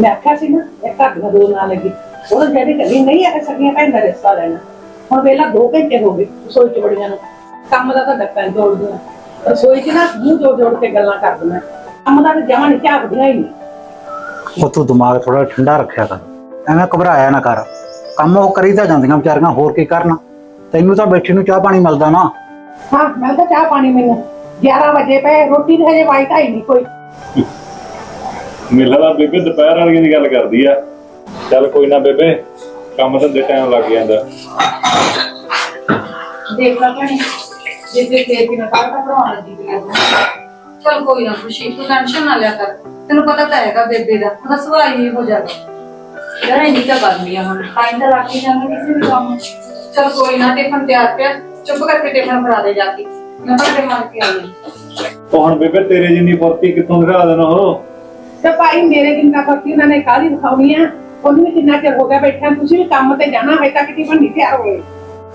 ਮੈਂ ਆਖਿਆ ਸੀ ਨਾ ਇਹ ਘਰ ਦਾ ਦੋ ਨਾ ਲੱਗੀ। ਉਹ ਜਿਹੜੀ ਕਦੀ ਨਹੀਂ ਆ ਸਕੀਆਂ ਭੈਣ ਦਾ ਰਿਸ਼ਤਾ ਲੈਣਾ ਹੁਣ ਵੇਲਾ 2 ਘੰਟੇ ਹੋ ਗਏ ਰਸੋਈ ਚ ਬੜੀਆਂ ਨੂੰ। ਕੰਮ ਦਾ ਤਾਂ ਡੱਕਾ ਤੋੜ ਦਿਆ ਰਸੋਈ ਚ ਨਾ ਮੂੰਹ ਜੋੜ ਜੋੜ ਕੇ ਗੱਲਾਂ ਕਰਦੀਆਂ ਕੰਮ ਦਾ ਤਾਂ ਜਮਾਂ ਨਹੀਂ ਝਾਕਦੀਆਂ ਹੀ ਨਹੀਂ ਉਹ ਤੂੰ ਦਿਮਾਗ ਥੋੜਾ ਠੰਡਾ ਰੱਖਿਆ ਕਰ। ਐਵੇਂ ਘਬਰਾਇਆ ਨਾ ਕਰ। ਕੰਮ ਉਹ ਕਰੀ ਤਾਂ ਜਾਂਦੀਆਂ ਵਿਚਾਰੀਆਂ ਹੋਰ ਕੀ ਕਰਨ? ਤੈਨੂੰ ਤਾਂ ਬੈਠੀ ਨੂੰ ਚਾਹ ਪਾਣੀ ਮਿਲਦਾ ਨਾ। ਹਾਂ ਮੈਂ ਤਾਂ ਚਾਹ ਪਾਣੀ ਮੈਨੂੰ। 11 ਵਜੇ ਪਏ ਰੋਟੀ ਤੇ ਹਜੇ ਵਾਈਟ ਆਈ ਨਹੀਂ ਕੋਈ। ਮੇਲਾ ਦਾ ਬੇਬੇ ਦੁਪਹਿਰ ਵਾਲੀ ਦੀ ਗੱਲ ਕਰਦੀ ਆ। ਚੱਲ ਕੋਈ ਨਾ ਬੇਬੇ ਕੰਮ ਧੰਦੇ ਟਾਈਮ ਲੱਗ ਜਾਂਦਾ। ਦੇਖ ਲਾ ਭੈਣੇ ਜੇ ਜੇ ਫੇਰ ਕਿ ਮੈਂ ਕਾਹ ਦਾ ਪੜਾਉਣ ਲੱਗੀ ਪਈ ਚਲ ਕੋਈ ਨਾ ਖੁਸ਼ੀ ਤੂੰ ਟੈਨਸ਼ਨ ਨਾ ਲਿਆ ਕਰ। ਤੈਨੂੰ ਪਤਾ ਤਾਂ ਹੈਗਾ ਬੇਬੇ ਦਾ ਉਹਦਾ ਸੁਭਾਅ ਹੀ ਹੋ ਜਾਗਾ ਯਾਰ ਇਹ ਨਹੀਂ ਤਾਂ ਕਰਨੀ ਆ ਹੁਣ ਟਾਈਮ ਤਾਂ ਲੱਗ ਹੀ ਜਾਂਦਾ ਕਿਸੇ ਵੀ ਕੰਮ। ਚਲ ਕੋਈ ਨਾ ਟਿਫਨ ਤਿਆਰ ਪਿਆ ਚੁੱਪ ਕਰਕੇ ਟਿਫਨ ਫੜਾ ਦੇ ਜਾ ਕੇ। ਮੈਂ ਤੁਹਾਡੇ ਮਾਰ ਕੇ ਆਈ ਹਾਂ ਉਹ ਹੁਣ ਬੇਬੇ ਤੇਰੇ ਜਿੰਨੀ ਫੁਰਤੀ ਕਿੱਥੋਂ ਦਿਖਾ ਦੇਣਾ ਉਹ? ਤੇ ਭਾਈ ਮੇਰੇ ਜਿੰਨਾ ਫਰਕੀ ਉਹਨਾਂ ਨੇ ਕਾਹਦੀ ਦਿਖਾਉਣੀ ਆ? ਉਹਨੂੰ ਵੀ ਕਿੰਨਾ ਚਿਰ ਹੋ ਗਿਆ ਬੈਠਿਆਂ ਤੁਸੀਂ ਵੀ ਕੰਮ ਤੇ ਜਾਣਾ ਹੈ ਤੱਕ ਟਿਫਨ ਨਹੀਂ ਤਿਆਰ ਹੋਏ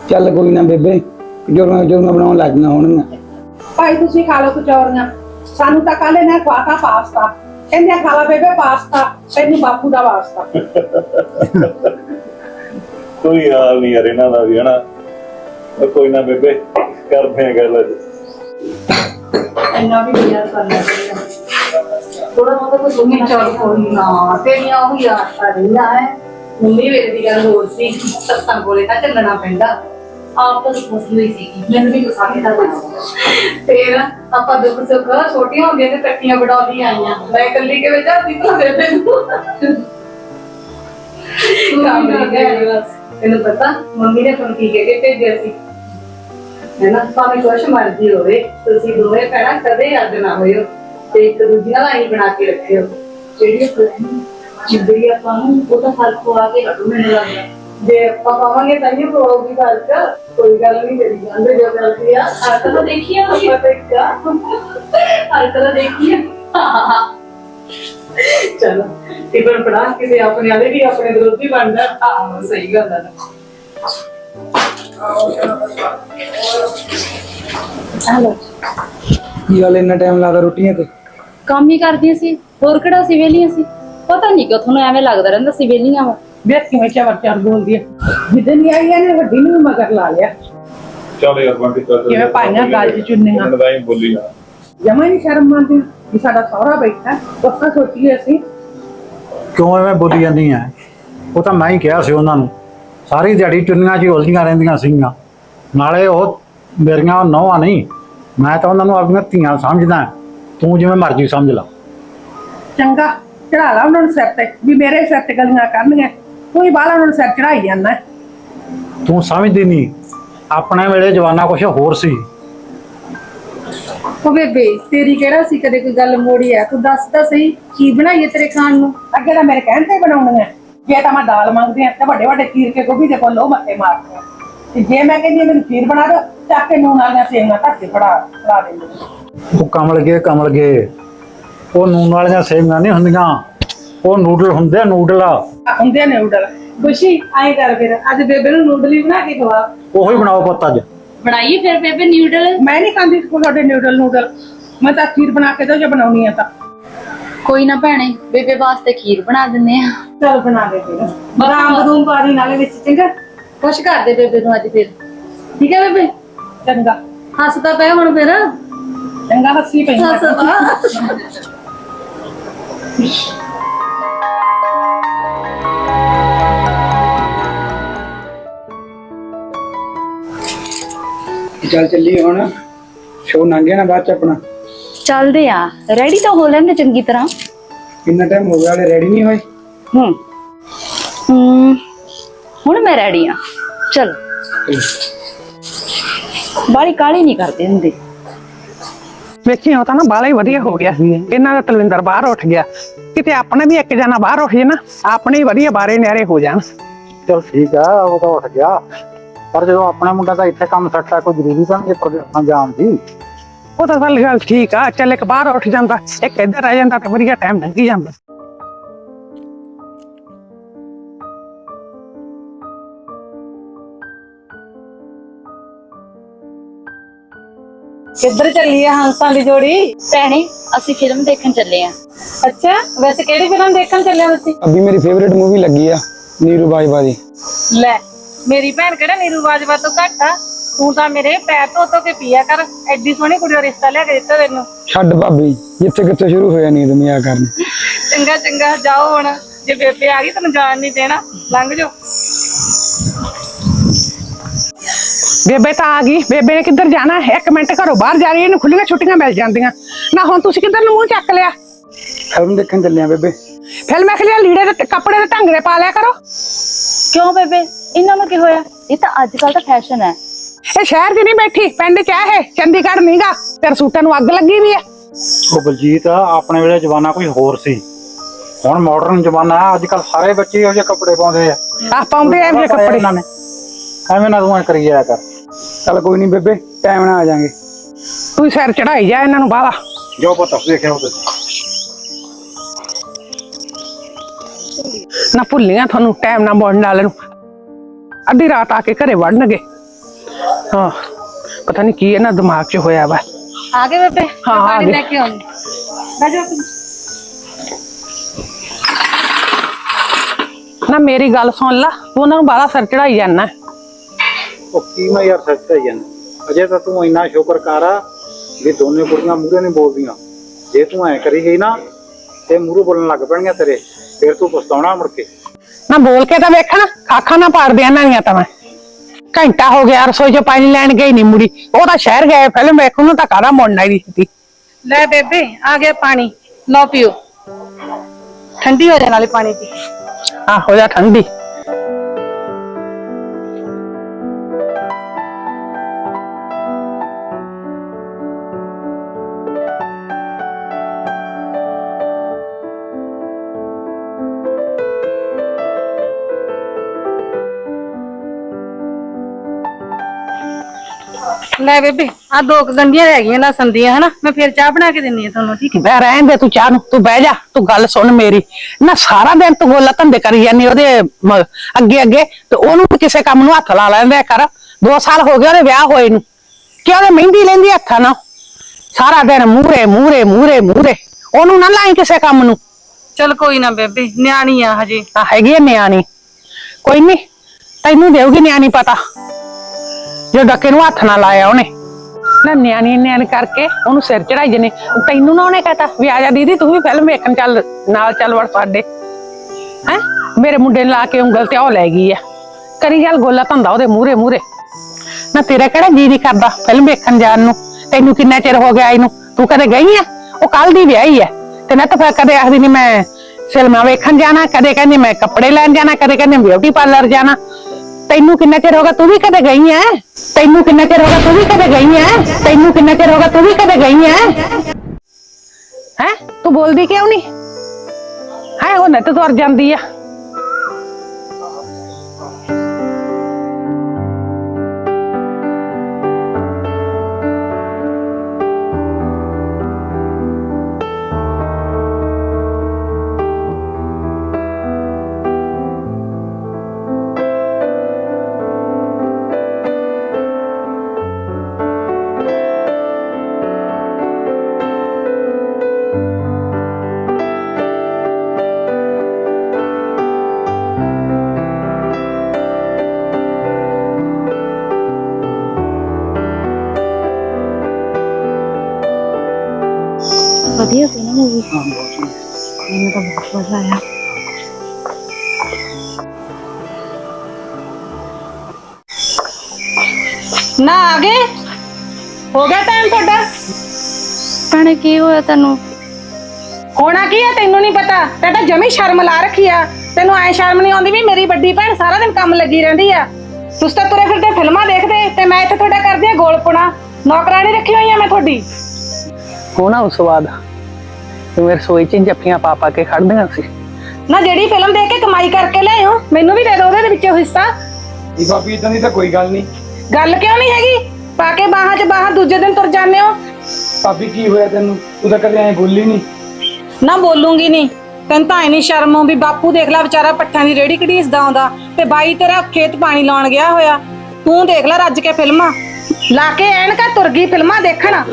ਚੱਲ ਕੋਈ ਨਾ ਬੇਬੇ ਜੁਰਮਾਂ ਜੁਰਮਾਂ ਬਣਾਉਣ ਲੱਗੀਆਂ ਹੋਣਗੀਆਂ ਭਾਈ ਤੁਸੀਂ ਖਾ ਲਓ ਕਚੌਰੀਆਂ। ਸਾਨੂੰ ਤਾਂ ਕੱਲ ਇਹਨਾਂ ਖਵਾਤਾ ਪਾਸਤਾ। ਕਹਿੰਦੇ ਖਾ ਲਾ ਬੇਬੇ ਪਾਸਤਾ ਤੈਨੂੰ ਬਾਪੂ ਦਾ ਵਾਸਤਾ। ਕੋਈ ਹਾਲ ਨਹੀਂ ਯਾਰ ਇਹਨਾਂ ਦਾ ਵੀ ਹਨਾ? ਕੋਈ ਨਾ ਬੇਬੇ ਕਰਦੇ ਆ ਗੱਲ ਅੱਜ। ਇੰਨਾ ਵੀ ਨਹੀਂ ਚਾਹੀਦਾ ਥੋੜਾ ਬਹੁਤਾ ਕੋਈ ਸੁਣੀ ਚੱਲ ਕੋਈ ਨਾ ਤੇਰੀਆਂ ਉਹ ਯਾਦ ਤਾਂ ਰਹੀਆਂ ਹੈ। ਮੰਮੀ ਵੇਲੇ ਦੀ ਗੱਲ ਹੋਰ ਸੀ ਸੱਤਾਂ ਕੋਲੇ ਤਾਂ ਚੱਲਣਾ ਪੈਂਦਾ। ਆਪ ਤਾਂ ਫਸੀ ਹੋਈ ਸੀ। ਮੈਨੂੰ ਵੀ ਗੁੱਸਾ ਕੀਤਾ ਫੇਰ ਆਪਾਂ ਦੁੱਖ ਸੁੱਖ ਛੋਟੀਆਂ ਹੁੰਦੀਆਂ ਤੇ ਇਕੱਠੀਆਂ ਵਡਾਉਂਦੀਆਂ ਆਈਆਂ। ਮੈਂ ਇਕੱਲੀ ਕਿਵੇਂ ਜਾਂਦੀ ਤਾਂ ਬੇਬੇ ਨੂੰ ਕੰਮ ਨਹੀਂ ਗਿਆ ਬਸ। ਤੈਨੂੰ ਪਤਾ ਮੰਮੀ ਨੇ ਫੋਨ ਕੀ ਕਹਿ ਕੇ ਭੇਜਿਆ ਸੀ। ਹੈ ਨਾ? ਭਾਵੇਂ ਕੁਛ ਮਰਜ਼ੀ ਹੋਵੇ ਤੁਸੀਂ ਦੋਵੇਂ ਭੈਣਾਂ ਕਦੇ ਅੱਡ ਨਾ ਹੋਇਓ। ਤੇ ਇੱਕ ਦੂਜੀ ਨਾਲ ਆਈ ਬਣਾ ਕੇ ਰੱਖਿਓ। ਜਿਹੜੀ ਜਿੱਦੜੀ ਆਪਾਂ ਨੂੰ ਉਹ ਤਾਂ ਫ਼ਰਕ ਪਵਾ ਕੇ ਰੱਖੂ ਮੈਨੂੰ ਲੱਗਦਾ। ਜੇ ਆਪਾਂ ਪਾਵਾਂਗੇ ਤਾਂ ਹੀ ਪਵਾਉਗੀ ਫ਼ਰਕ। ਕੋਈ ਗੱਲ ਨਹੀਂ ਕਰੀ ਜਾਂਦੇ ਜੋ ਕਰਦੀ ਆ ਹਰਕਤ ਤਾਂ ਦੇਖੀਏ ਹੋਈ ਦੇਖਿਆ ਹਰਕਤ ਤਾਂ ਦੇਖੀਏ ਚਲੋ ਟਿਫਨ ਪੜਾ ਕੇ ਤੇ ਆਪਣੇ ਵਾਲੇ ਵੀ ਆਪਣੇ ਵਿਰੋਧੀ ਬਣਦਾ ਹਾਂ ਸਹੀ ਗੱਲ ਹੈ ਹਲੋ ਕੀ ਗੱਲ ਇੰਨਾ ਟਾਈਮ ਲੱਗਦਾ ਰੋਟੀਆਂ ਤੇ? ਕੰਮ ਹੀ ਕਰਦੀਆਂ ਸੀ ਹੋਰ ਕਿਹੜਾ ਸੀ ਵੇਲੀਆਂ ਸੀ? ਪਤਾ ਨਹੀਂ ਕਿ ਤੁਹਾਨੂੰ ਐਵੇਂ ਲੱਗਦਾ ਰਹਿੰਦਾ ਸੀ ਵੇਲੀਆਂ ਵਾ। ਵੇਖ ਕਿਵੇਂ ਚਵਰ ਚਰ ਬੋਲਦੀ ਹੈ ਜਿੱਦਣ ਦੀ ਆਈ ਇਹਨੇ ਵੱਡੀ ਨੂੰ ਵੀ ਮਗਰ ਲਾ ਲਿਆ। ਚੱਲ ਯਾਰ ਬੰਟੀ ਚੱਲ ਕਿਵੇਂ ਪਾਈਆਂ ਗੱਲ ਚ ਦਾ ਹੀ ਬੋਲੀ ਨਾ ਜਮਾ ਨਹੀਂ ਸ਼ਰਮ ਮੰਨਦੀ ਵੀ ਸਾਡਾ ਸਹੁਰਾ ਬੈਠਾ ਉਸ ਤਾਂ ਸੋਚੀਏ ਅਸੀਂ। ਕਿਉਂ ਐਵੇਂ ਬੋਲੀ ਜਾਂਦੀ ਐ? ਉਹ ਤਾਂ ਮੈਂ ਹੀ ਕਿਹਾ ਸੀ ਉਹਨਾਂ ਨੂੰ। ਸਾਰੀ ਦਿਹਾੜੀ ਚੁੰਨੀਆਂ 'ਚ ਹੀ ਉਲਝੀਆਂ ਰਹਿੰਦੀਆਂ ਸੀਗੀਆਂ। ਨਾਲੇ ਉਹ ਮੇਰੀਆਂ ਨੌਵਾਂ ਨਹੀਂ ਮੈਂ ਤਾਂ ਉਹਨਾਂ ਨੂੰ ਆਪਣੀਆਂ ਧੀਆਂ ਸਮਝਦਾ ਤੂੰ ਜਿਵੇਂ ਮਰਜ਼ੀ ਸਮਝ ਲਾ। ਚੰਗਾ ਚੜਾ ਲਾ ਉਹਨਾਂ ਨੂੰ ਸਿਰ ਤੇ ਵੀ ਮੇਰੇ ਸਿਰ ਤੇ ਗਲੀਆਂ ਕਰਨਗੇ ਤੂੰ ਹੀ ਬਾਹਲਾ ਉਹਨਾਂ ਨੂੰ ਸਿਰ ਚੜਾਈ ਜਾਂਦਾ। ਤੂੰ ਸਮਝਦੀ ਨਹੀਂ। ਆਪਣੇ ਵੇਲੇ ਜਵਾਨਾ ਕੁਛ ਹੋਰ ਸੀ। ਉਹ ਬੇਬੇ ਤੇਰੀ ਕਿਹੜਾ ਸੀ? ਕਦੇ ਕੋਈ ਗੱਲ ਮੋੜੀ ਆ? ਤੂੰ ਦੱਸ ਤਾਂ ਸਹੀ ਕੀ ਬਣਾਈਏ ਤੇਰੇ ਖਾਣ ਨੂੰ? ਅੱਗੇ ਤਾਂ ਮੇਰੇ ਕਹਿਣ ਤੇ ਬਣਾਉਣੀਆਂ। ਜੇ ਤਾਂ ਮੈਂ ਦਾਲ ਮੰਗਦੀ ਆ ਤਾਂ ਵੱਡੇ ਵੱਡੇ ਚੀਰ ਕੇ ਗੋਭੀ ਦੇ ਕੋਲ ਲੋ ਮੱਥੇ ਮਾਰਦੇ ਆ। ਤੇ ਜੇ ਮੈਂ ਕਹਿੰਦੀ ਹਾਂ ਮੈਨੂੰ ਖੀਰ ਬਣਾ ਦੋ ਚੱਕ ਕੇ ਨੂਨ ਵਾਲੀਆਂ ਸੇਵੀਆਂ ਧਰ ਕੇ ਫੜਾ ਫੜਾ ਦਿੰਦੇ ਉਹ ਕਮਲ ਗਏ ਕਮਲ ਗਏ। ਉਹ ਨੂਨ ਵਾਲੀਆਂ ਸੇਵੀਆਂ ਨਹੀਂ ਹੁੰਦੀਆਂ। ਉਹ ਨੂਡਲ ਹੁੰਦੇ ਆ ਨੂਡਲ ਆ। ਹੁੰਦੇ ਨੇ ਉਡਲ ਖੁਸ਼ੀ ਆਏ ਕਰ ਫਿਰ। ਅੱਜ ਬੇਬੇ ਨੂੰ ਨੂਡਲੀ ਬਣਾ ਕੇ ਖਵਾ। ਉਹੀ ਬਣਾਓ ਪੁੱਤ ਅੱਜ। ਬਣਾਈਏ ਫਿਰ ਬੇਬੇ ਨਿਊਡਲ ਮੈਂ ਨਹੀਂ ਖਾਂਦੀ ਸਕੂਲ ਤੁਹਾਡੇ ਨੂਡਲ ਨੂਡਲ। ਮੈਂ ਤਾਂ ਖੀਰ ਬਣਾ ਕੇ ਦੋ ਜੇ ਬਣਾਉਣੀ ਆ ਤਾਂ। ਕੋਈ ਨਾ ਭੈਣੇ ਬੇਬੇ ਵਾਸਤੇ ਖੀਰ ਬਣਾ ਦਿੰਨੇ ਆ। ਚੱਲ ਬਣਾ ਦੇ ਫਿਰ। ਬਦਾਮ ਬਦੂਮ ਪਾ ਦੀ ਨਾਲੇ ਵਿੱਚ ਚੰਗਾ? ਕੁਛ ਕਰ ਦੇ ਬੇਬੇ ਨੂੰ ਅੱਜ ਫਿਰ। ਠੀਕ ਹੈ ਬੇਬੇ? ਚੰਗਾ। ਹੱਸਦਾ ਪਿਆ ਹੁਣ ਫਿਰ। ਚੰਗਾ ਹੱਸੀ ਪਈ ਹੱਸਦਾ। ਚੱਲ ਚੱਲੀਏ ਹੁਣ। ਸ਼ੋਅ ਲੰਘ ਨਾ ਬਾਅਦ ਚ ਆਪਣਾ। ਚੱਲਦੇ ਆ। ਰੈਡੀ ਤਾਂ ਹੋ ਲੈਂਦੇ ਚੰਗੀ ਤਰ੍ਹਾਂ। ਕਿੰਨਾ ਟਾਈਮ ਹੋ ਗਿਆ ਹਲੇ ਰੈਡੀ ਨਹੀਂ ਹੋਏ? ਹੂੰ। ਹੂੰ। ਹੁਣ ਮੈਂ ਰੈਡੀ ਆ। ਚਲ। ਬਾਲੀ ਕਾਲੀ ਨਹੀਂ ਕਰਦੇ ਹੁੰਦੇ। ਵੇਖੀ ਉਹ ਤਾਂ ਨਾ ਬਾਲਾ ਹੀ ਵਧੀਆ ਹੋ ਗਿਆ। ਇਹਨਾਂ ਦਾ ਤਲਵਿੰਦਰ ਬਾਹਰ ਉੱਠ ਗਿਆ। ਕਿਤੇ ਆਪਣਾ ਵੀ ਇੱਕ ਜਣਾ ਬਾਹਰ ਉੱਠ ਜੇ ਨਾ ਆਪਣੇ ਹੀ ਵਧੀਆ ਬਾਰੇ ਨਿਆਰੇ ਹੋ ਜਾਣ। ਚਲ ਠੀਕ ਆ ਉਹ ਤਾਂ ਉੱਠ ਗਿਆ। ਪਰ ਜਦੋਂ ਆਪਣਾ ਮੁੰਡਾ ਤਾਂ ਇੱਥੇ ਕੰਮ ਸੱਟਾ ਕੋਈ ਜ਼ਰੂਰੀ ਤਾਂ ਨਹੀਂ ਪ੍ਰੋਜੈਕਟਾਂ ਜਾਣ ਦੀ। ਉਹ ਤਾਂ ਗੱਲ ਗੱਲ ਠੀਕ ਆ ਚੱਲ ਇੱਕ ਬਾਹਰ ਉੱਠ ਜਾਂਦਾ ਇੱਕ ਇੱਧਰ ਆ ਜਾਂਦਾ ਤੇ ਵਧੀਆ ਟਾਈਮ ਲੰਘੀ ਜਾਂਦਾ। ਕਿੱਧਰ ਚੱਲੀ ਆ ਹੰਸਾਂ ਦੀ ਜੋੜੀ? ਭੈਣੇ ਅਸੀਂ ਫਿਲਮ ਦੇਖਣ ਚੱਲੇ ਆ। ਅੱਛਾ ਵੈਸੇ ਕਿਹੜੀ ਫਿਲਮ ਦੇਖਣ ਚੱਲੇ ਹੋ ਤੁਸੀਂ? ਅਭੀ ਮੇਰੀ ਫੇਵਰੇਟ ਮੂਵੀ ਲੱਗੀ ਆ ਨੀਰੂ ਬਾਜਵਾ ਦੀ। ਲੈ ਮੇਰੀ ਭੈਣ ਕਿਹੜਾ ਨੀਰੂ ਬਾਜਵਾ ਤੋਂ ਘੱਟ ਆ? ਤੂੰ ਤਾਂ ਮੇਰੇ ਪੈਰ ਧੋ ਧੋ ਕੇ ਪੀਆ ਕਰ ਐਡੀ ਸੋਹਣੀ ਕੁੜੀ ਦਾ ਰਿਸ਼ਤਾ ਲਿਆ ਕੇ ਦਿੱਤਾ ਤੈਨੂੰ। ਛੱਡ ਭਾਬੀ ਜਿੱਥੇ ਕਿੱਥੇ ਸ਼ੁਰੂ ਹੋਇਆ ਨੀਂਦ ਮਜ਼ਾਕ ਕਰਨ। ਚੰਗਾ ਚੰਗਾ ਜਾਓ ਹੁਣ। ਜੇ ਬੇਬੇ ਆ ਗਈ ਤੈਨੂੰ ਜਾਣ ਨਹੀਂ ਦੇਣਾ। ਲੰਘ ਜਾਓ। ਬੇਬੇ ਤਾਂ ਆ ਗਈ। ਬੇਬੇ ਨੇ ਕਿੱਧਰ ਜਾਣਾ? ਹੈ? ਇੱਕ ਮਿੰਟ ਘਰੋਂ ਬਾਹਰ ਜਾ ਰਹੀ ਹੈ, ਇਹਨੂੰ ਖੁੱਲੀਆਂ ਛੁੱਟੀਆਂ ਮਿਲ ਜਾਂਦੀਆਂ। ਨਾ ਹੁਣ ਤੁਸੀਂ ਕਿੱਧਰ ਨੂੰ ਮੂੰਹ ਚੱਕ ਲਿਆ? ਫਿਲਮ ਦੇਖਣ ਚੱਲੇ ਆ ਬੇਬੇ। ਫਿਰ ਮੈਂ ਖਲਿਆ ਲੀੜੇ ਤੇ ਕੱਪੜੇ ਤੇ ਢੰਗ ਦੇ ਪਾ ਲਿਆ ਕਰੋ। ਕਿਉਂ ਬੇਬੇ? ਇਹਨਾਂ ਨੂੰ ਕੀ ਹੋਇਆ? ਇਹ ਤਾਂ ਅੱਜ ਕੱਲ ਦਾ ਫੈਸ਼ਨ ਹੈ। ਇਹ ਸ਼ਹਿਰ 'ਚ ਨਹੀਂ ਬੈਠੀ ਪਿੰਡ 'ਚ ਆ ਇਹ। ਚੰਡੀਗੜ੍ਹ ਨਹੀਂਗਾ ਤੇਰੇ ਸੂਟਾਂ ਨੂੰ ਅੱਗ ਲੱਗੀ ਵੀ ਹੈ। ਉਹ ਬਲਜੀਤ ਆਪਣੇ ਵੇਲੇ ਜ਼ਮਾਨਾ ਕੋਈ ਹੋਰ ਸੀ। ਹੁਣ ਮਾਡਰਨ ਜ਼ਮਾਨਾ ਹੈ ਅੱਜ ਕੱਲ ਸਾਰੇ ਬੱਚੇ ਇਹੋ ਜਿਹੇ ਕੱਪੜੇ ਪਾਉਂਦੇ ਆ। ਆ ਪਾਉਂਦੇ ਐ ਜਿਹੇ ਕੱਪੜੇ। ਇਹਨਾਂ ਨੇ ਐਵੇਂ ਨਾ ਤੂੰ ਐਂ ਕਰੀ ਜਾਇਆ ਕਰ। ਚੱਲ ਕੋਈ ਨਹੀਂ ਬੇਬੇ ਟਾਈਮ ਨਾਲ ਆ ਜਾਾਂਗੇ। ਤੂੰ ਸਿਰ ਚੜਾਈ ਜਾ ਇਹਨਾਂ ਨੂੰ ਬਾਹਲਾ। ਜੋ ਪੁੱਤ ਦੇਖਿਆ ਉਹ ਨਾ ਭੁੱਲੀਆਂ ਤੁਹਾਨੂੰ ਟਾਈਮ ਨਾਲ ਮੋੜਨ ਵਾਲੇ ਨੂੰ। ਅੱਧੀ ਰਾਤ ਆ ਕੇ ਘਰੇ ਵੜਨਗੇ। ਹਾਂ ਪਤਾ ਨਹੀਂ ਕੀ ਇਹਨਾਂ ਦਿਮਾਗ 'ਚ ਹੋਇਆ ਵਾ। ਆ ਗਏ ਬੇਬੇ ਹਾਂ, ਆ ਪਾਣੀ ਗਏ। ਲੈ ਕੇ ਆਉਂਦੀ। ਬਹਿ ਜਾਓ ਨਾ ਮੇਰੀ ਗੱਲ ਸੁਣ ਲਾ ਤੂੰ ਉਹਨਾਂ ਨੂੰ ਬਾਹਲਾ ਸਿਰ ਚੜਾਈ ਜਾਣਾ ਉਹ ਕੀ ਮੈਂ ਯਾਰ ਸੱਚ ਹੈ ਜਨ ਅਜੇ ਤਾਂ ਤੂੰ ਇੰਨਾ ਸ਼ੁਕਰ ਕਰ ਆ ਵੀ ਦੋਨੇ ਕੁੜੀਆਂ ਮੂਹਰੇ ਨਹੀਂ ਬੋਲਦੀਆਂ। ਜੇ ਤੂੰ ਐ ਕਰੀ ਗਈ ਨਾ ਤੇ ਮੂਹਰੇ ਬੋਲਣ ਲੱਗ ਪੈਣਗੀਆਂ ਤੇਰੇ। ਫਿਰ ਤੂੰ ਪਛਤਾਉਣਾ ਮੁੜ ਕੇ। ਨਾ ਬੋਲ ਕੇ ਤਾਂ ਵੇਖਣ ਖਾਖਾਂ ਨਾ ਪਾੜਦੇ ਇਹਨਾਂ ਦੀਆਂ ਤਾਂ ਮੈਂ। ਘੰਟਾ ਹੋ ਗਿਆ ਰਸੋਈ 'ਚ ਪਾਣੀ ਲੈਣ ਗਈ ਨਹੀਂ ਮੁੜੀ। ਉਹ ਤਾਂ ਸ਼ਹਿਰ ਗਏ ਫਿਲਮ ਵੇਖਣ ਨੂੰ ਤਾਂ ਕਾਹਦਾ ਮੁੜਨਾ ਹੀ ਸੀ ਲੈ ਬੇਬੇ ਆ ਗਿਆ ਪਾਣੀ। ਲਓ ਪੀਓ। ਠੰਡੀ ਹੋ ਜਾਣ ਵਾਲੇ ਪਾਣੀ ਦੀ। ਆ ਹੋ ਜਾ ਠੰਡੀ। ਲੈ ਬੇਬੇ ਆ ਦੋ ਕੁ ਗੰਢੀਆਂ ਰਹਿ ਗਈਆਂ ਨਾ ਸੰਦੀਆਂ ਹਨਾ? ਮੈਂ ਫਿਰ ਚਾਹ ਬਣਾ ਕੇ ਦਿੰਨੀ ਆ ਤੁਹਾਨੂੰ ਠੀਕ ਬਹਿ ਰਹਿਣ ਦੇ ਤੂੰ ਚਾਹ ਨੂੰ ਤੂੰ ਬਹਿ ਜਾ ਤੂੰ ਗੱਲ ਸੁਣ ਮੇਰੀ। ਨਾ ਸਾਰਾ ਦਿਨ ਤੂੰ ਗੋਲਾ ਧੰਦੇ ਕਰੀ ਜਾਂਦੀ ਉਹਦੇ ਮ- ਅੱਗੇ ਅੱਗੇ ਤੇ ਉਹਨੂੰ ਵੀ ਕਿਸੇ ਕੰਮ ਨੂੰ ਹੱਥ ਲਾ ਲੈਂਦੇ ਕਰ। ਦੋ ਸਾਲ ਹੋ ਗਏ ਉਹਦੇ ਵਿਆਹ ਹੋਏ ਨੂੰ। ਕਿ ਉਹਦੇ ਮਹਿੰਦੀ ਲੈਂਦੀ ਹੱਥਾਂ ਨਾਲ? ਸਾਰਾ ਦਿਨ ਮੂਰੇ ਮੂਰੇ ਮੂਰੇ ਮੂਰੇ ਉਹਨੂੰ ਨਾ ਲਾਈ ਕਿਸੇ ਕੰਮ ਨੂੰ। ਚਲ ਕੋਈ ਨਾ ਬੇਬੇ ਨਿਆਣੀ ਆ ਹਜੇ। ਆ ਹੈਗੀ ਆ ਨਿਆਣੀ। ਕੋਈ ਨਹੀਂ ਤੈਨੂੰ ਦੇਊਗੀ ਨਿਆਣੀ ਪਤਾ। ਜੋ ਡੱਕੇ ਨੂੰ ਹੱਥ ਨਾ ਲਾਇਆ ਉਹਨੇ। ਨਾ ਨਿਆਣੀ ਨਿਆਣ ਕਰਕੇ ਉਹਨੂੰ ਸਿਰ ਚੜਾਈ ਜਨੇ। ਤੈਨੂੰ ਨਾ ਉਹਨੇ ਕਹਤਾ ਵੀ ਆ ਜਾ ਦੀਦੀ, ਤੂੰ ਵੀ ਫਿਲਮ ਵੇਖਣ ਚੱਲ, ਨਾਲ ਚੱਲ ਵੜ ਸਾਡੇ। ਹੈ? ਮੇਰੇ ਮੁੰਡੇ ਨੂੰ ਲਾ ਕੇ ਉਂਗਲ ਤੇ ਉਹ ਲੈ ਗਈ ਆ। ਕਰੀ ਗੱਲ ਗੋਲਾ ਧੰਦਾ ਉਹਦੇ ਮੂਹਰੇ ਮੂਹਰੇ। ਨਾ ਤੇਰਾ ਕਿਹੜਾ ਜੀ ਨਹੀਂ ਕਰਦਾ ਫਿਲਮ ਵੇਖਣ ਜਾਣ ਨੂੰ? ਤੈਨੂੰ ਕਿੰਨਾ ਚਿਰ ਹੋ ਗਿਆ ਇਹਨੂੰ? ਤੂੰ ਕਦੇ ਗਈ ਆ? ਉਹ ਕੱਲ ਦੀ ਵਿਆਹੀ ਆ। ਤੇ ਨਾ ਤਾਂ ਫਿਰ ਕਦੇ ਆਖਦੀ ਨਹੀਂ ਮੈਂ ਫਿਲਮਾਂ ਵੇਖਣ ਜਾਣਾ, ਕਦੇ ਕਹਿੰਦੀ ਮੈਂ ਕੱਪੜੇ ਲੈਣ ਜਾਣਾ, ਕਦੇ ਕਹਿੰਦੀ ਬਿਊਟੀ ਪਾਰਲਰ ਜਾਣਾ। ਤੈਨੂੰ ਕਿੰਨਾ ਚਿਰ ਹੋ ਗਿਆ ਤੂੰ ਵੀ ਕਦੇ ਗਈ ਐ? ਤੈਨੂੰ ਕਿੰਨਾ ਚਿਰ ਹੋਗਾ ਤੂੰ ਵੀ ਕਦੇ ਗਈ ਐ? ਤੈਨੂੰ ਕਿੰਨਾ ਚਿਰ ਹੋ ਗਿਆ ਤੂੰ ਵੀ ਕਦੇ ਗਈ ਐ? ਹੈ? ਤੂੰ ਬੋਲਦੀ ਕਿਉਂ ਨਹੀਂ ਹੈ, ਉਹ ਨੱਤ ਤੁਰ ਜਾਂਦੀ ਆ। ਵਧੀਆ ਸੀ ਨਾ ਮੂਵੀ ਮੈਨੂੰ ਤਾਂ ਬਹੁਤ ਮਜ਼ਾ ਆਇਆ ਨਾ ਆ ਗਏ? ਹੋ ਗਿਆ ਟਾਈਮ ਤੁਹਾਡਾ? ਭੈਣੇ ਕੀ ਹੋਇਆ ਤੈਨੂੰ? ਹੋਣਾ ਕੀ ਹੈ ਤੈਨੂੰ ਨਹੀਂ ਪਤਾ? ਤੇ ਤਾਂ ਜਮੀ ਸ਼ਰਮ ਲਾ ਰੱਖੀ ਆ। ਤੈਨੂੰ ਐ ਸ਼ਰਮ ਨਹੀਂ ਆਉਂਦੀ ਵੀ ਮੇਰੀ ਵੱਡੀ ਭੈਣ ਸਾਰਾ ਦਿਨ ਕੰਮ ਲੱਗੀ ਰਹਿੰਦੀ ਆ। ਤੁਸੀਂ ਤਾਂ ਤੁਰੇ ਫਿਰਦੇ ਫਿਲਮਾਂ ਦੇਖਦੇ ਤੇ ਮੈਂ ਇੱਥੇ ਤੁਹਾਡਾ ਕਰਦੀ ਆ ਗੋਲਪੁਣਾ ਨੌਕਰਾਨੀ ਰੱਖੀ ਹੋਈ ਆ ਮੈਂ ਤੁਹਾਡੀ। ਹੋਣਾ ਉਸ ਬਾਅਦ। ਤੇ ਮੇਰੇ ਸੋਈ ਚ ਜੱਫੀਆਂ ਪਾ ਪਾ ਕੇ ਖੜਦੀਆਂ ਸੀ। ਨਾ ਜਿਹੜੀ ਫਿਲਮ ਦੇਖ ਕੇ ਕਮਾਈ ਕਰਕੇ ਲਿਆਏ ਹੋ ਮੈਨੂੰ ਵੀ ਦੇ ਦਿਓ ਉਹਦੇ ਵਿੱਚੋਂ ਹਿੱਸਾ। ਇਹ ਭਾਬੀ ਇਦਾਂ ਦੀ ਤਾਂ ਕੋਈ ਗੱਲ ਨਹੀਂ। ਗੱਲ ਕਿਉਂ ਨਹੀਂ ਹੈਗੀ? ਪਾ ਕੇ ਬਾਹਾਂ 'ਚ ਬਾਹਾਂ ਦੂਜੇ ਦਿਨ ਤੁਰ ਜਾਂਦੇ ਹੋ। ਭਾਬੀ ਕੀ ਹੋਇਆ ਤੈਨੂੰ? ਤੂੰ ਤਾਂ ਕਦੇ ਐਂ ਬੋਲੀ ਨਹੀਂ। ਨਾ ਬੋਲੂੰਗੀ ਨਹੀਂ। ਤੈਨੂੰ ਤਾਂ ਨਹੀਂ ਸ਼ਰਮ ਆਉਂਦੀ ਬਾਪੂ ਦੇਖ ਲੈ ਵਿਚਾਰਾ ਪੱਠਾਂ ਦੀ ਰੇੜੀ ਘੜੀਸਦਾ ਆਉਂਦਾ। ਤੇ ਬਾਈ ਤੇਰਾ ਖੇਤ ਪਾਣੀ ਲਾਉਣ ਗਿਆ ਹੋਇਆ। ਤੂੰ ਦੇਖ ਲੈ ਰੱਜ ਕੇ ਫਿਲਮਾਂ। ਲਾ ਕੇ ਐਨਕਾ ਤੁਰ ਗਈ ਫਿਲਮਾਂ ਦੇਖਣ।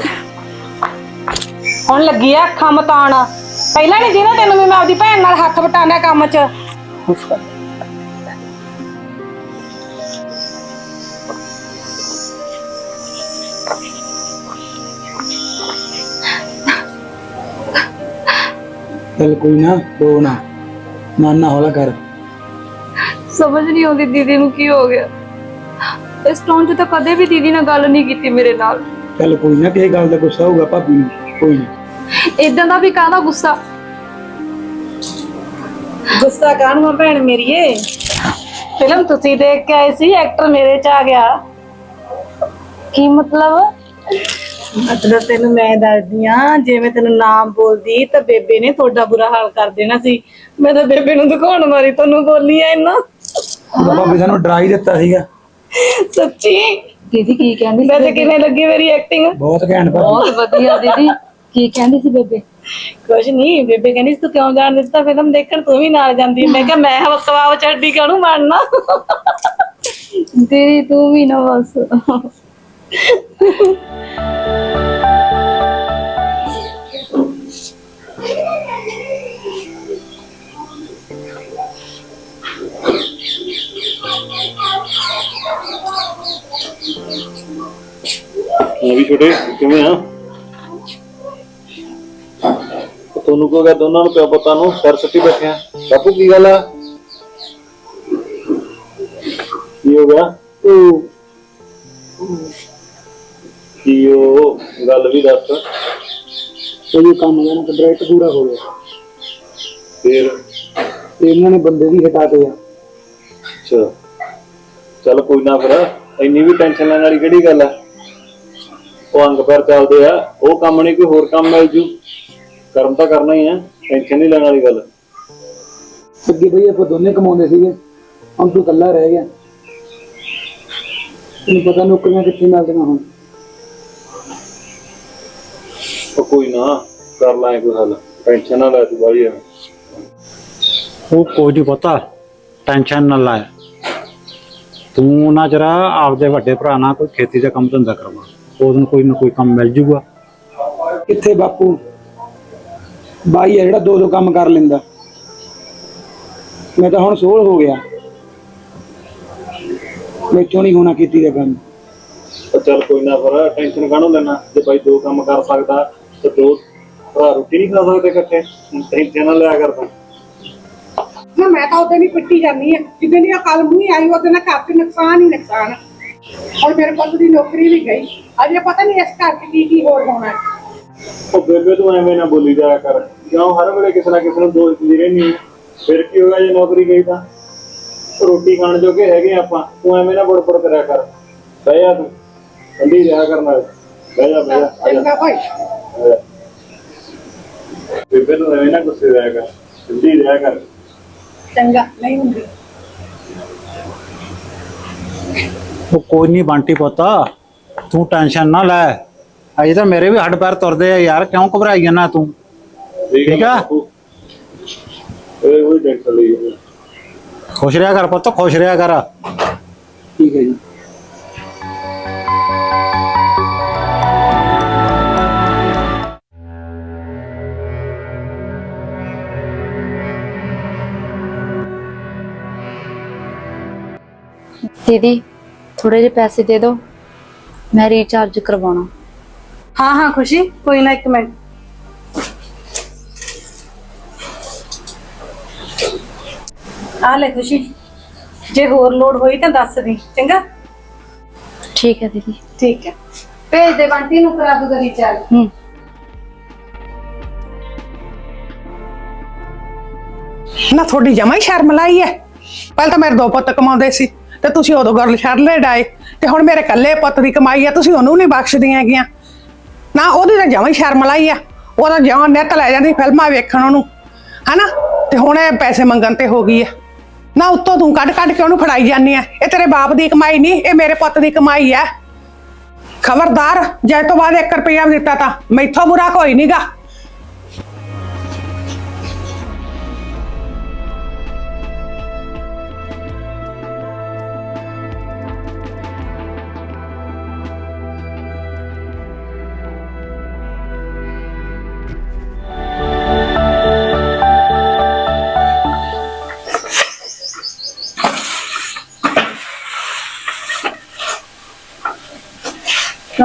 ਹੁਣ ਲੱਗੀ ਆ ਅੱਖਾਂ ਮਤਾਣ ਪਹਿਲਾਂ ਨਹੀਂ ਜਿਹਨਾਂ ਤੈਨੂੰ ਵੀ ਮੈਂ ਆਪਦੀ ਭੈਣ ਨਾਲ ਹੱਥ ਵਟਾਣਾ ਕੰਮ 'ਚ। ਚੱਲ ਕੋਈ ਨਾ ਰੋ ਨਾ। ਮਨ ਨਾ ਹੌਲਾ ਕਰ। ਸਮਝ ਨਹੀਂ ਆਉਂਦੀ ਦੀਦੀ ਨੂੰ ਕੀ ਹੋ ਗਿਆ। ਇਸ ਟੋਨ 'ਚ ਤਾਂ ਕਦੇ ਵੀ ਦੀਦੀ ਨਾਲ ਗੱਲ ਨਹੀਂ ਕੀਤੀ ਮੇਰੇ ਨਾਲ। ਚੱਲ ਕੋਈ ਨਾ ਕਿਸੇ ਗੱਲ ਦਾ ਗੁੱਸਾ ਹੋਊਗਾ ਭਾਬੀ ਨੂੰ ਕੋਈ ਨਾ। ਇਦਾਂ ਦਾ ਵੀ ਕਾਹਦਾ ਗੁੱਸਾ? ਗੁੱਸਾ ਕਾਹਨੂੰ ਆ ਭੈਣ ਮੇਰੀਏ? ਫਿਲਮ ਤੁਸੀਂ ਦੇਖ ਕੇ ਆਏ ਸੀ ਐਕਟਰ ਮੇਰੇ ਚ ਆ ਗਿਆ। ਕੀ ਮਤਲਬ? ਮਤਲਬ ਤੈਨੂੰ ਮੈਂ ਦੱਸਦੀ ਆ ਜੇ ਮੈਂ ਤੈਨੂੰ ਨਾਮ ਬੋਲਦੀ ਤਾਂ ਬੇਬੇ ਨੇ ਤੁਹਾਡਾ ਬੁਰਾ ਹਾਲ ਕਰ ਦੇਣਾ ਸੀ। ਮੈਂ ਤਾਂ ਬੇਬੇ ਨੂੰ ਦਿਖਾਉਣ ਮਾਰੀ ਤੁਹਾਨੂੰ ਬੋਲੀ ਆ ਇੰਨਾ। ਉਹਦਾ ਭਾਬੀ ਸਾਨੂੰ ਡਰਾ ਹੀ ਦਿੱਤਾ ਸੀਗਾ। ਸੱਚੀ? ਦੀਦੀ ਕੀ ਕਹਿੰਦੀ ਸੀ? ਵੈਸੇ ਕਿਵੇਂ ਲੱਗੀ ਮੇਰੀ ਐਕਟਿੰਗ ਬਹੁਤ ਘੈਂਟ ਭਾਬੀ। ਬਹੁਤ ਵਧੀਆ ਦੀਦੀ। ਕੀ ਕਹਿੰਦੀ ਸੀ ਬੇਬੇ? ਕੁਛ ਨਹੀਂ ਬੇਬੇ ਕਹਿੰਦੀ ਸੀ, ਤੂੰ ਕਿਉਂ ਜਾਣ ਦਿੱਤਾ? ਫਿਲਮ ਦੇਖਣ ਤੂੰ ਵੀ ਨਾਲ ਜਾਂਦੀ ਮੈਂ ਕਿਹਾ ਮੈਂ ਹਵਕਵਾਓ ਛੱਡੀ ਕਾਹਨੂੰ ਬਣਨਾ ਦੀਦੀ ਤੂੰ ਵੀ ਨਾ ਬਸ। ਉਹ ਵੀ ਛੋਟੇ ਕਿਵੇਂ ਆ? ਤੁਹਾਨੂੰ ਕੋ ਗਿਆ? ਦੋਨਾਂ ਨੂੰ ਪਿਓ ਪਤਾ ਨੂੰ ਸਿਰ ਸੱਟੀ ਬੈਠਿਆ ਬਾਪੂ ਕੀ ਗੱਲ ਆ? ਕੀ ਹੋ ਗਿਆ? ਕੀ ਉਹ ਗੱਲ ਵੀ ਦੱਸ। ਜੋ ਕੰਮ ਨਾ ਕੰਟਰੈਕਟ ਪੂਰਾ ਹੋ ਗਿਆ। ਫੇਰ? ਤੇ ਇਹਨਾਂ ਨੇ ਬੰਦੇ ਵੀ ਹਟਾਤੇ ਆ। ਅੱਛਾ। ਚੱਲ ਕੋਈ ਨਾ ਫਿਰ ਇੰਨੀ ਵੀ ਟੈਨਸ਼ਨ ਲੈਣ ਵਾਲੀ ਕਿਹੜੀ ਗੱਲ ਆ? ਉਹ ਅੰਗ ਪੈਰ ਚੱਲਦੇ ਆ ਉਹ ਕੰਮ ਨਹੀਂ ਕੋਈ ਹੋਰ ਕੰਮ ਮਿਲ ਜੂ। ਕਰਮ ਤਾਂ ਕਰਨਾ ਹੀ ਆ ਟੈਨਸ਼ਨ ਨਹੀਂ ਲੈਣ ਵਾਲੀ ਗੱਲ। ਅੱਗੇ ਬਈ ਆਪਾਂ ਦੋਨੇ ਕਮਾਉਂਦੇ ਸੀਗੇ ਹੁਣ ਤੂੰ ਇਕੱਲਾ ਰਹਿ ਗਿਆ। ਤੈਨੂੰ ਪਤਾ ਨੌਕਰੀਆਂ ਕਿੱਥੇ ਮਿਲਦੀਆਂ ਹੁਣ। ਉਹ ਕੋਈ ਨਾ ਕਰ ਲਾਂਗੇ ਕੋਈ ਹੱਲ। ਟੈਨਸ਼ਨ ਨਾ ਲੈ ਤੂੰ ਬਾਹਲੀ ਐਵੇਂ। ਉਹ ਕੋਈ ਨਹੀਂ ਪਤਾ ਟੈਨਸ਼ਨ ਨਾ ਲੈ। ਤੂੰ ਨਾ ਜਰਾ ਆਪਦੇ ਵੱਡੇ ਭਰਾ ਨਾਲ ਕੋਈ ਖੇਤੀ ਦਾ ਕੰਮ ਧੰਦਾ ਕਰਵਾ। ਉਹਨੂੰ ਕੋਈ ਨਾ ਕੋਈ ਕੰਮ ਮਿਲ ਜੂਗਾ। ਕਿੱਥੇ ਬਾਪੂ? ਬਾਈ ਆ ਜਿਹੜਾ ਦੋ ਦੋ ਕੰਮ ਕਰ ਲੈਂਦਾ। ਮੈਂ ਤਾਂ ਹੁਣ ਸੋਲ ਹੋ ਗਿਆ। ਮੈਥੋਂ ਨਹੀਂ ਹੋਣਾ ਕੀਤੀ ਦਾ ਕੰਮ। ਤਾਂ ਚੱਲ ਕੋਈ ਨਾ ਫਿਰ ਟੈਨਸ਼ਨ ਕਾਹਨੂੰ ਲੈਣਾ? ਜੇ ਬਾਈ ਦੋ ਕੰਮ ਕਰ ਸਕਦਾ ਤੇ ਦੋ ਭਰਾ ਰੋਟੀ ਨਹੀਂ ਖਾ ਸਕਦੇ ਇਕੱਠੇ। ਟੈਨਸ਼ਨ ਨਾ ਲਿਆ ਕਰ ਤੂੰ। ਨਾ ਮੈਂ ਤਾਂ ਉਹਦੇ ਨਹੀਂ ਪਿੱਟੀ ਜਾਂਦੀ ਆ ਜਿੱਦਾਂ ਦੀ ਅਕਾਲ ਮੂੰਹ ਆਈ ਉਹਦੇ ਨਾਲ ਘਰ ਤੇ ਨੁਕਸਾਨ ਹੀ ਨੁਕਸਾਨ। ਔਰ ਮੇਰੇ ਪੁੱਤ ਦੀ ਨੌਕਰੀ ਵੀ ਗਈ। ਅਜੇ ਪਤਾ ਨਹੀਂ ਇਸ ਘਰ 'ਚ ਕੀ ਕੀ ਹੋਰ ਹੋਣਾ। ਹੈ। ਉਹ ਬੇਬੇ ਤੂੰ ਐਵੇਂ ਨਾ ਬੋਲੀ ਜਾਇਆ ਕਰ। ਕਿਉਂ ਹਰ ਵੇਲੇ ਕਿਸੇ ਨਾ ਕਿਸੇ ਨੂੰ ਦੋਸ਼ ਦੀ ਰਹਿਣੀ ਫਿਰ ਕੀ ਹੋਗਾ ਜੇ ਨੌਕਰੀ ਗਈ ਤਾਂ ਰੋਟੀ ਖਾਣ ਜੋਗੇ ਹੈਗੇ ਆਪਾਂ ਤੂੰ ਐਵੇਂ ਨਾ ਬੜਬੜ ਕਰਿਆ ਕਰ ਬਹਿ ਜਾ ਤੂੰ ਠੰਡੀ ਰਿਹਾ ਕਰ ਨਾਲ ਬਹਿ ਜਾ ਬਹਿ ਜਾ ਆ ਜਾ ਚੰਗਾ ਭਾਈ ਆ ਜਾ। ਬੇਬੇ ਨੂੰ ਐਵੇਂ ਨਾ ਗੁੱਸੇ ਰਿਹਾ ਕਰ ਠੰਡੀ ਰਿਹਾ ਕਰ ਚੰਗਾ ਨਹੀਂ ਹੁੰਦੀ ਉਹ ਕੋਈ ਨਹੀਂ ਬੰਟੀ ਪੁੱਤਾ ਤੂੰ ਟੈਨਸ਼ਨ ਨਾ ਲੈ ਅਜੇ ਤਾਂ ਮੇਰੇ ਵੀ ਹੱਡ ਪੈਰ ਤੁਰਦੇ ਆ ਯਾਰ ਕਿਉਂ ਘਬਰਾਈ ਜਾਂਦਾ ਤੂੰ ਠੀਕ ਆ। ਇਹ ਉਹ ਟੈਨਸ਼ਨ ਲਈ ਜਾਂਦੇ। ਖੁਸ਼ ਰਿਹਾ ਕਰ ਪੁੱਤ ਖੁਸ਼ ਰਿਹਾ ਕਰ। ਠੀਕ ਹੈ ਜੀ। ਦੀਦੀ ਥੋੜੇ ਜਿਹੇ ਪੈਸੇ ਦੇ ਦਿਓ। ਮੈਂ ਰੀਚਾਰਜ ਕਰਵਾਉਣਾ। ਹਾਂ ਹਾਂ ਖੁਸ਼ੀ ਕੋਈ ਨਾ ਇੱਕ ਮਿੰਟ। ਆ ਲੈ ਖੁਸ਼ੀ। ਜੇ ਹੋਰ ਲੋੜ ਹੋਈ ਤਾਂ ਦੱਸ ਦੀ ਚੰਗਾ? ਠੀਕ ਹੈ ਦੀਦੀ। ਠੀਕ ਹੈ। ਭੇਜ ਦੇ ਬੰਟੀ ਨੂੰ ਕਰਾ ਦੂ ਰੀਚਾਰਜ ਹੂੰ। ਨਾ ਤੁਹਾਡੀ ਜਮਾ ਹੀ ਸ਼ਰਮ ਲਾਈ ਐ। ਪਹਿਲਾਂ ਤਾਂ ਮੇਰੇ ਦੋ ਪੁੱਤ ਕਮਾਉਂਦੇ ਸੀ ਤੇ ਤੁਸੀਂ ਉਦੋਂ ਗੱਲ ਛੱਡ ਲੈ ਡਾਏ। ਤੇ ਹੁਣ ਮੇਰੇ ਇਕੱਲੇ ਪੁੱਤ ਦੀ ਕਮਾਈ ਆ ਤੁਸੀਂ ਉਹਨੂੰ ਨਹੀਂ ਬਖਸ਼ਦੀਆਂ ਹੈਗੀਆਂ। ਨਾ ਉਹਦੀ ਤਾਂ ਜਮਾ ਹੀ ਸ਼ਰਮ ਲਾਈ ਆ ਉਹਦਾ ਜਮਾਂ ਨਿੱਤ ਲੈ ਜਾਂਦੀ ਫਿਲਮਾਂ ਵੇਖਣ ਉਹਨੂੰ। ਹਨਾ? ਤੇ ਹੁਣ ਇਹ ਪੈਸੇ ਮੰਗਣ ਤੇ ਹੋ ਗਈ ਐ। ਨਾ ਉੱਤੋਂ ਤੂੰ ਕੱਢ ਕੱਢ ਕੇ ਉਹਨੂੰ ਫੜਾਈ ਜਾਂਦੀ ਆ। ਇਹ ਤੇਰੇ ਬਾਪ ਦੀ ਕਮਾਈ ਨਹੀਂ, ਇਹ ਮੇਰੇ ਪੁੱਤ ਦੀ ਕਮਾਈ ਐ। ਖਬਰਦਾਰ, ਜੇ ਤੋਂ ਬਾਅਦ 1 ਰੁਪਿਆ ਵੀ ਦਿੱਤਾ ਤਾਂ ਮੈਥੋਂ ਬੁਰਾ ਕੋਈ ਨਹੀਂਗਾ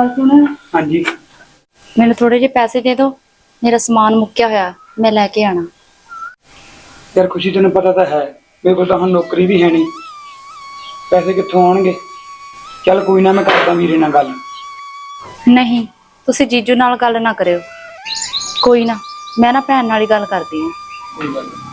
ਗੱਲ ਸੁਣ। ਹਾਂਜੀ। ਮੈਨੂੰ ਥੋੜੇ ਜਿਹੇ ਪੈਸੇ ਦੇ ਦਿਓ। ਮੇਰਾ ਸਮਾਨ ਮੁੱਕਿਆ ਹੋਇਆ ਮੈਂ ਲੈ ਕੇ ਆਣਾ। ਯਾਰ ਖੁਸ਼ੀ ਤੈਨੂੰ ਪਤਾ ਤਾਂ ਹੈ ਮੇਰੇ ਕੋਲ ਤਾਂ ਹੁਣ ਨੌਕਰੀ ਵੀ ਹੈ ਨਹੀਂ। ਪੈਸੇ ਕਿੱਥੋਂ ਆਉਣਗੇ? ਚੱਲ ਕੋਈ ਨਾ ਮੈਂ ਕਰਦਾ ਵੀਰੇ ਨਾਲ ਗੱਲ। ਨਹੀਂ ਤੁਸੀਂ ਜੀਜੂ ਨਾਲ ਗੱਲ ਨਾ ਕਰਿਓ। ਕੋਈ ਨਾ ਮੈਂ ਨਾ ਭੈਣ ਨਾਲ ਹੀ ਗੱਲ ਕਰਦੀ ਹਾਂ। ਕੋਈ ਗੱਲ ਨੀ।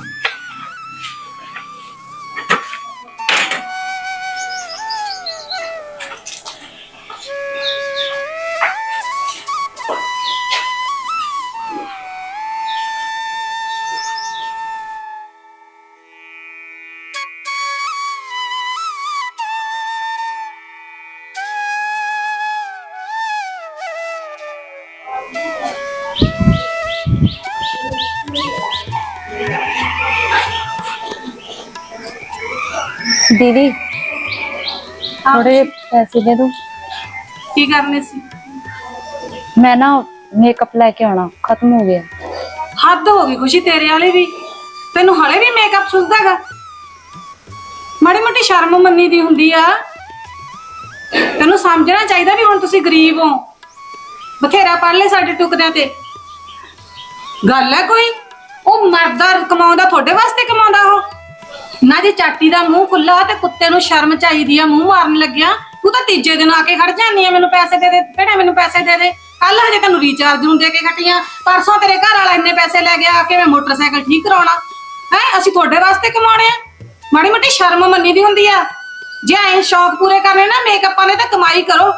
ਦੀਦੀ। ਥੋੜੇ ਜਿਹੇ ਪੈਸੇ ਦੇ ਦਿਓ। ਕੀ ਕਰਨੇ ਸੀ? ਮੈਂ ਨਾ ਮੇਕਅਪ ਲੈ ਕੇ ਆਉਣਾ ਖਤਮ ਹੋ ਗਿਆ। ਹੱਦ ਹੋ ਗਈ ਖੁਸ਼ੀ ਤੇਰੇ ਵਾਲੇ ਵੀ। ਤੈਨੂੰ ਹਲੇ ਵੀ ਮੇਕਅਪ ਸੁੱਝਦਾਗਾ ਮਾੜੀ ਮੋਟੀ ਸ਼ਰਮ ਮੰਨੀ ਦੀ ਹੁੰਦੀ ਆ। ਤੈਨੂੰ ਸਮਝਣਾ ਚਾਹੀਦਾ ਵੀ ਹੁਣ ਤੁਸੀਂ ਗਰੀਬ ਹੋ। ਬਥੇਰਾ ਪੜ ਲੈ ਸਾਡੇ ਟੁਕਦਿਆਂ ਤੇ। ਗੱਲ ਹੈ ਕੋਈ? ਉਹ ਮਰਦਾ ਕਮਾਉਂਦਾ ਤੁਹਾਡੇ ਵਾਸਤੇ ਕਮਾਉਂਦਾ ਉਹ। ਨਾ ਜੇ ਚਾਟੀ ਦਾ ਮੂੰਹ ਖੁੱਲਾ ਤੇ ਕੁੱਤੇ ਨੂੰ ਸ਼ਰਮ ਚਾਹੀਦੀ ਆ, ਮੂੰਹ ਮਾਰਨ ਲੱਗਿਆ। ਤੂੰ ਤਾਂ ਤੀਜੇ ਦਿਨ ਆ ਕੇ ਖੜ ਜਾਂਦੀ ਆ, ਮੈਨੂੰ ਪੈਸੇ ਦੇ ਦੇ, ਭੈਣੇ ਮੈਨੂੰ ਪੈਸੇ ਦੇ ਦੇ। ਕੱਲ ਹਜੇ ਤੈਨੂੰ ਰੀਚਾਰਜ ਨੂੰ ਦੇ ਕੇ ਖਟੀਆਂ। ਪਰਸੋਂ ਤੇਰੇ ਘਰ ਵਾਲਾ ਇੰਨੇ ਪੈਸੇ ਲੈ ਗਿਆ ਆ ਮੈਂ ਮੋਟਰਸਾਈਕਲ ਠੀਕ ਕਰਾਉਣਾ। ਹੈ, ਅਸੀਂ ਤੁਹਾਡੇ ਵਾਸਤੇ ਕਮਾਉਣੇ ਆ। ਮਾੜੀ ਮੋਟੀ ਸ਼ਰਮ ਮੰਨੀ ਦੀ ਹੁੰਦੀ ਆ। ਜੇ ਐ ਸ਼ੌਕ ਪੂਰੇ ਕਰਨੇ ਨਾ ਮੇਕਅਪ ਵਾਲੇ ਤਾਂ ਕਮਾਈ ਕਰੋ।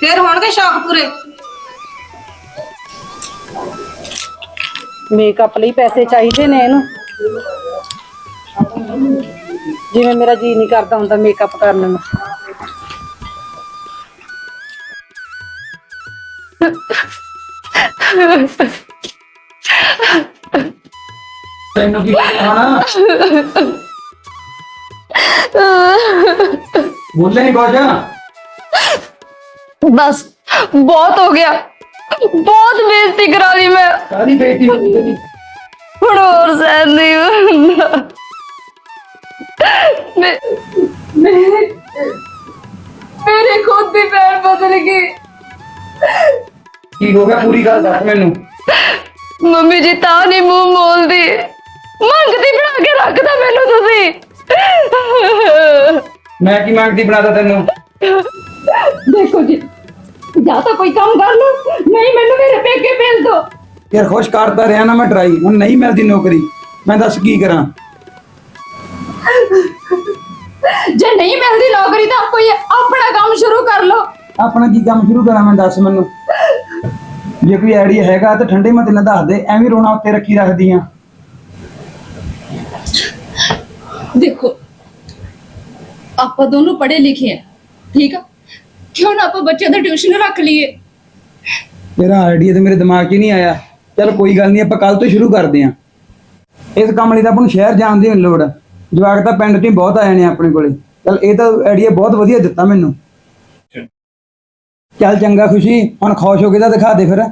ਫੇਰ ਹੋਣਗੇ ਸ਼ੌਕ ਪੂਰੇ। ਮੇਕਅਪ ਲਈ ਪੈਸੇ ਚਾਹੀਦੇ ਨੇ ਇਹਨੂੰ। ਜਿਵੇਂ ਮੇਰਾ ਜੀ ਨਹੀਂ ਕਰਦਾ ਹੁੰਦਾ ਮੇਕਅਪ ਕਰਨ ਨੂੰ। ਤੈਨੂੰ ਕੀ ਖਾਣਾ ਬੋਲੇ ਨਹੀਂ ਕੁਝ ਬਸ ਬਹੁਤ ਹੋ ਗਿਆ। ਬਹੁਤ ਬੇਇੱਜ਼ਤੀ ਕਰਾ ਲਈ ਮੈਂ। ਕਾਦੀ ਬੇਇੱਜ਼ਤੀ ਹੋਈ ਤੇਰੀ? ਹੁਣ ਹੋਰ ਸਹਿਨ ਨਹੀਂ ਹੁੰਦਾ। ਮੈਂ ਮੈਂ- ਮੇਰੇ ਖੁਦ ਦੀ ਪੈਰ ਬਦਲ ਗਈ। ਕੀ ਹੋ ਗਿਆ? ਪੂਰੀ ਗੱਲ ਦੱਸ ਮੈਨੂੰ। ਮੰਮੀ ਜੀ ਤਾਂ ਨਹੀਂ ਮੂੰਹ ਮੋਲਦੀ। ਮੰਗਦੀ ਬਣਾ ਕੇ ਰੱਖਦਾ ਮੈਨੂੰ ਤੁਸੀਂ। ਮੈਂ ਕੀ ਮੰਗਦੀ ਬਣਾਦਾ ਤੈਨੂੰ? ਦੇਖੋ ਜੀ ਜਾਂ ਤਾਂ ਕੋਈ ਕੰਮ ਕਰ ਲਓ ਨਹੀਂ ਮੈਨੂੰ ਮੇਰੇ ਪੇਕੇ ਭੇਜ ਦਿਓ। ਯਾਰ ਖੁਸ਼ ਕਰਦਾ ਰਿਹਾ ਨਾ ਮੈਂ ਟਰਾਈ ਹੁਣ ਨਹੀਂ ਮਿਲਦੀ ਨੌਕਰੀ। ਮੈਂ ਦੱਸ ਕੀ ਕਰਾਂ? ਜੇ ਨਹੀਂ ਮਿਲਦੀ ਨੌਕਰੀ ਤਾਂ ਕੋਈ ਆਪਣਾ ਕੰਮ ਸ਼ੁਰੂ ਕਰ ਲਓ। ਆਪਣਾ ਕੀ ਕੰਮ ਸ਼ੁਰੂ ਕਰਾਂ ਮੈਂ ਦੱਸ ਮੈਨੂੰ? ਜੇ ਕੋਈ ਆਈਡੀਆ ਹੈਗਾ ਤਾਂ ਠੰਡੇ ਮਤੇ ਨਾਲ ਦੱਸ ਦੇ ਐਵੇਂ ਰੋਣਾ ਉੱਤੇ ਰੱਖੀ ਰੱਖਦੀ ਆ। ਦੇਖੋ ਆਪਾਂ ਦੋਨੋਂ ਪੜ੍ਹੇ ਲਿਖੇ ਆ ਠੀਕ ਆ? ਕਿਉਂ ਨਾ ਆਪਾਂ ਬੱਚਿਆਂ ਦਾ ਟਿਊਸ਼ਨ ਰੱਖ ਲਈਏ? ਤੇਰਾ ਆਈਡੀਆ ਤੇ ਮੇਰੇ ਦਿਮਾਗ 'ਚ ਹੀ ਨਹੀਂ ਆਇਆ। ਚਲ ਕੋਈ ਗੱਲ ਨਹੀਂ ਆਪਾਂ ਕੱਲ ਤੋਂ ਸ਼ੁਰੂ ਕਰਦੇ ਆਂ। ਇਸ ਕੰਮ ਲਈ ਤਾਂ ਆਪਾਂ ਨੂੰ ਸ਼ਹਿਰ ਜਾਣ ਦੀ ਨਹੀਂ ਲੋੜ। ਜਵਾਕ ਤਾਂ ਪਿੰਡ 'ਚ ਹੀ ਬਹੁਤ ਆ ਜਾਣੇ ਆ ਆਪਣੇ ਕੋਲੇ। ਚਲ ਇਹ ਤਾਂ ਆਈਡੀਆ ਬਹੁਤ ਵਧੀਆ ਦਿੱਤਾ ਮੈਨੂੰ। ਚੱਲ ਚੰਗਾ ਖੁਸ਼ੀ ਹੁਣ ਖੁਸ਼ ਹੋ ਕੇ ਤਾਂ ਦਿਖਾ ਦੇ ਫਿਰ।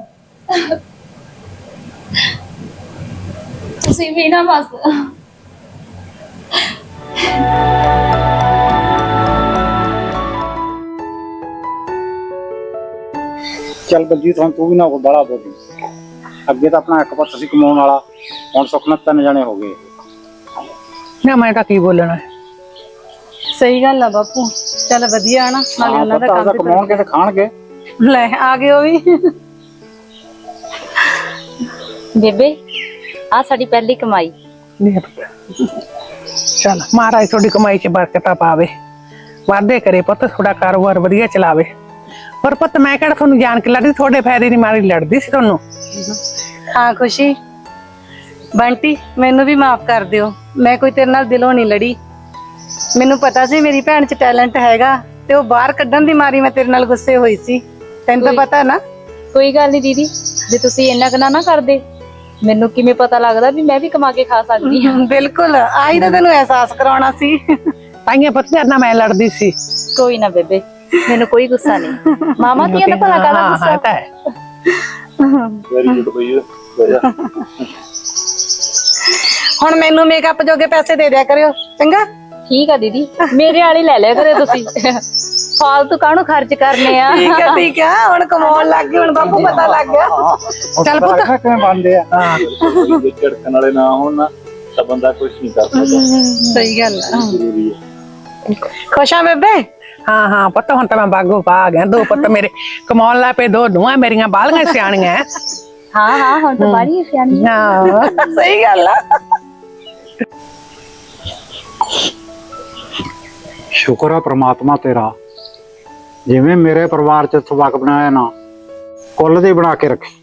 ਤੁਸੀਂ ਵੀ ਨਾ ਬਸ। ਚੱਲ ਬਲਜੀਤ ਹੁਣ ਤੂੰ ਵੀ ਨਾ ਬੜਾ ਬੋਲੀ ਅੱਗੇ ਤਾਂ ਆਪਣਾ ਇੱਕ ਪੁੱਤ ਸੀ ਕਮਾਉਣ ਵਾਲਾ ਹੁਣ ਸੁੱਖ ਨਾਲ ਤਿੰਨ ਜਣੇ ਹੋ ਗਏ। ਨਾ ਮੈਂ ਤਾਂ ਕੀ ਬੋਲਣਾ? ਹੈ। ਸਹੀ ਗੱਲ ਆ ਬਾਪੂ। ਚੱਲ ਵਧੀਆ ਨਾ ਨਾਲੇ ਉਹਨਾਂ ਦਾ ਪੁੱਤ ਆਪਦਾ ਕੰਮ ਵੀ ਕਮਾਉਣਗੇ ਤੇ ਖਾਣਗੇ। ਲੈ ਆ ਗਏ ਉਹ ਵੀ। ਬੇਬੇ ਆ ਸਾਡੀ ਪਹਿਲੀ ਕਮਾਈ। ਨਹੀਂ ਪੁੱਤ। ਚੱਲ ਮਹਾਰਾਜ ਤੁਹਾਡੀ ਕਮਾਈ 'ਚ ਬਰਕਤਾਂ ਪਾਵੇ। ਵਾਧੇ ਕਰੇ ਪੁੱਤ ਤੁਹਾਡਾ ਕਾਰੋਬਾਰ ਵਧੀਆ ਚਲਾਵੇ। ਪਰ ਪੁੱਤ ਮੈਂ ਕਿਹੜਾ ਤੁਹਾਨੂੰ ਜਾਣ ਕੇ ਲੜਦੀ? ਤੁਹਾਡੇ ਫਾਇਦੇ ਨਹੀਂ ਮਾਰੀ ਲੜਦੀ ਸੀ ਤੁਹਾਨੂੰ। ਹਾਂ ਖੁਸ਼ੀ। ਬੰਟੀ ਮੈਨੂੰ ਵੀ ਮਾਫ ਕਰ ਦਿਓ। ਮੈਂ ਕੋਈ ਤੇਰੇ ਨਾਲ ਦਿਲੋਂ ਨਹੀਂ ਲੜੀ। ਮੈਨੂੰ ਪਤਾ ਸੀ ਮੇਰੀ ਭੈਣ 'ਚ ਟੈਲੈਂਟ ਹੈਗਾ ਤੇ ਉਹ ਬਾਹਰ ਕੱਢਣ ਦੀ ਮਾਰੀ ਮੈਂ ਤੇਰੇ ਨਾਲ ਗੁੱਸੇ ਹੋਈ ਸੀ। ਤੈਨੂੰ ਤਾਂ ਪਤਾ ਨਾ। ਕੋਈ ਗੱਲ ਨਹੀਂ ਦੀਦੀ ਜੇ ਤੁਸੀਂ ਇੰਨਾ ਕੁ ਨਾ ਕਰਦੇ ਮੈਨੂੰ ਕਿਵੇਂ ਪਤਾ ਲੱਗਦਾ ਵੀ ਮੈਂ ਵੀ ਕਮਾ ਕੇ ਖਾ ਸਕਦੀ ਹਾਂ? ਬਿਲਕੁਲ ਆਈ ਤਾਂ ਤੈਨੂੰ ਅਹਿਸਾਸ ਕਰਾਉਣਾ ਸੀ। ਤਾਈਆਂ ਪੁੱਤ ਤੇਰੇ ਨਾਲ ਮੈਂ ਲੜਦੀ ਸੀ। ਕੋਈ ਨਾ ਬੇਬੇ ਮੈਨੂੰ ਕੋਈ ਗੁੱਸਾ ਨਹੀਂ ਮਾਮਾ ਕੀ ਤਾਂ ਭਲਾ ਕਾਹਦਾ ਹਾਂ, ਹਾਂ, ਗੁੱਸਾ ਹੈ। ਵੈਰੀ ਗੁੱਡ ਬਈ ਹੁਣ ਮੈਨੂੰ ਮੇਕਅਪ ਜੋਗੇ ਪੈਸੇ ਦੇ ਦਿਆ ਕਰਿਓ ਚੰਗਾ? ਠੀਕ ਆ ਦੀਦੀ ਮੇਰੇ ਵਾਲੀ ਲੈ ਲਿਆ ਕਰੇ ਤੁਸੀਂ। ਫਾਲਤੂ ਕਾਹਨੂੰ ਖਰਚ ਕਰਨੇ ਆ? ਠੀਕ ਹੈ ਠੀਕ ਹੈ ਹੁਣ ਕਮਾਉਣ ਲੱਗ ਗਏ ਹੁਣ ਬਾਪੂ ਪਤਾ ਲੱਗ ਗਿਆ। ਚੱਲ ਪੁੱਤ ਕਿਵੇਂ ਬਣਦੇ ਆ। ਹਾਂ। ਝੜਕਣ ਵਾਲੇ ਨਾ ਹੋਣ ਨਾ ਤਾਂ ਬੰਦਾ ਕੁਝ ਨਹੀਂ ਕਰ ਸਕਦਾ। ਸਹੀ ਗੱਲ ਆ। ਜ਼ਰੂਰੀ ਹੈ ਖੁਸ਼ਾਂ ਬੇਬੇ? ਹਾਂ ਹਾਂ ਪੁੱਤ ਹੁਣ ਤਾਂ ਮੈਂ ਬਾਗੋ ਪਾ ਗਿਆ। ਦੋ ਪੁੱਤ ਮੇਰੇ ਕਮਾਉਣ ਲੱਗ ਪਏ ਦੋ ਨੂੰਹਾਂ ਮੇਰੀਆਂ ਬਾਲੀਆਂ ਸਿਆਣੀਆਂ ਐ। ਹਾਂ ਹਾਂ ਹੁਣ ਤਾਂ ਬਾੜੀ ਸਿਆਣੀ ਹਾਂ ਸਹੀ ਗੱਲ ਆ ਸ਼ੁਕਰ ਆ ਪ੍ਰਮਾਤਮਾ ਤੇਰਾ ਜਿਵੇਂ ਮੇਰੇ ਪਰਿਵਾਰ ਚ ਸਬਕ ਬਣਾਇਆ ਨਾ ਕੁੱਲ ਦੇ ਬਣਾ ਕੇ ਰੱਖੀ